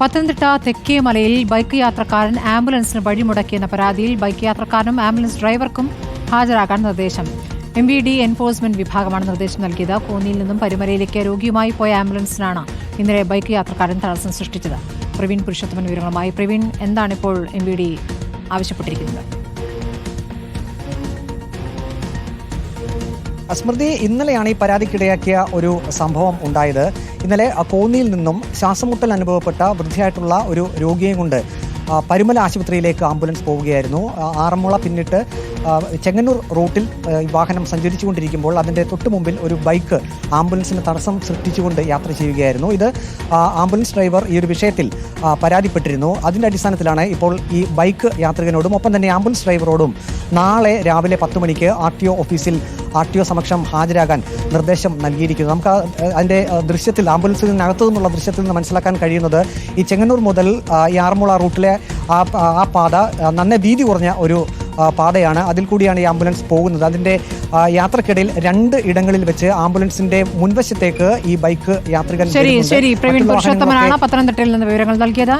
Pathanamthitta തെക്കേമലയിൽ bike യാത്രക്കാരൻ ആംബുലൻസിന് വഴിമുടക്കിയെന്ന പരാതിയിൽ bike യാത്രക്കാരനും ambulance ഡ്രൈവർക്കും ഹാജരാകാൻ നിർദ്ദേശം. എം വി ഡി എൻഫോഴ്സ്മെന്റ് വിഭാഗമാണ് നിർദ്ദേശം നൽകിയത്. കോന്നിയിൽ നിന്നും പരുമലയിലേക്ക് രോഗിയുമായി പോയ ആംബുലൻസിനാണ് ഇന്നലെ ബൈക്ക് യാത്രക്കാരൻ തടസ്സം സൃഷ്ടിച്ചത്. പ്രവീൺ പുരുഷോത്തമൻ വിവരങ്ങളുമായി പ്രവീൺ. എന്താണിപ്പോൾ എം വി ഡി ആവശ്യപ്പെട്ടിരിക്കുന്നത്? സ്മൃതി ഇന്നലെയാണ് ഈ പരാതിക്കിടയാക്കിയ ഒരു സംഭവം ഉണ്ടായത്. ഇന്നലെ കോന്നിയിൽ നിന്നും ശ്വാസമുട്ടൽ അനുഭവപ്പെട്ട വൃദ്ധയായിട്ടുള്ള ഒരു രോഗിയെ കൊണ്ട് പരുമല ആശുപത്രിയിലേക്ക് ആംബുലൻസ് പോവുകയായിരുന്നു. ആറന്മുള പിന്നിട്ട് ചെങ്ങന്നൂർ റൂട്ടിൽ വാഹനം സഞ്ചരിച്ചുകൊണ്ടിരിക്കുമ്പോൾ അതിന്റെ തൊട്ട് മുമ്പിൽ ഒരു ബൈക്ക് ആംബുലൻസിന് തടസ്സം സൃഷ്ടിച്ചുകൊണ്ട് യാത്ര ചെയ്യുകയായിരുന്നു. ഇത് ആംബുലൻസ് ഡ്രൈവർ ഈ ഒരു വിഷയത്തിൽ പരാതിപ്പെട്ടിരുന്നു. അതിന്റെ അടിസ്ഥാനത്തിലാണ് ഇപ്പോൾ ഈ ബൈക്ക് യാത്രികനോടും ഒപ്പം തന്നെ ആംബുലൻസ് ഡ്രൈവറോടും നാളെ രാവിലെ പത്ത് മണിക്ക് ആർ ടി ഒ ഓഫീസിൽ ആർ ടി ഒ സമക്ഷം ഹാജരാകാൻ നിർദ്ദേശം നൽകിയിരിക്കുന്നു. നമുക്ക് അതിന്റെ ദൃശ്യത്തിൽ ദൃശ്യത്തിൽ നിന്നകത്തു നിന്നുള്ള ദൃശ്യത്തിൽ നിന്ന് മനസ്സിലാക്കാൻ കഴിയുന്നത് ഈ ചെങ്ങന്നൂർ മുതൽ ഈ ആറന്മുള റൂട്ടിലെ ആ പാത നന്നേ വീതി കുറഞ്ഞ ഒരു പാതയാണ്. അതിൽ കൂടിയാണ് ഈ ആംബുലൻസ് പോകുന്നത്. അതിന്റെ യാത്രക്കിടയിൽ രണ്ട് ഇടങ്ങളിൽ വെച്ച് ആംബുലൻസിന്റെ മുൻവശത്തേക്ക് ഈ ബൈക്ക് യാത്രികൻ ശരി ശരി. പ്രവീൺ പുരുഷോത്തമനാണ് പത്തനംതിട്ടയിൽ നിന്ന് വിവരങ്ങൾ നൽകിയത്.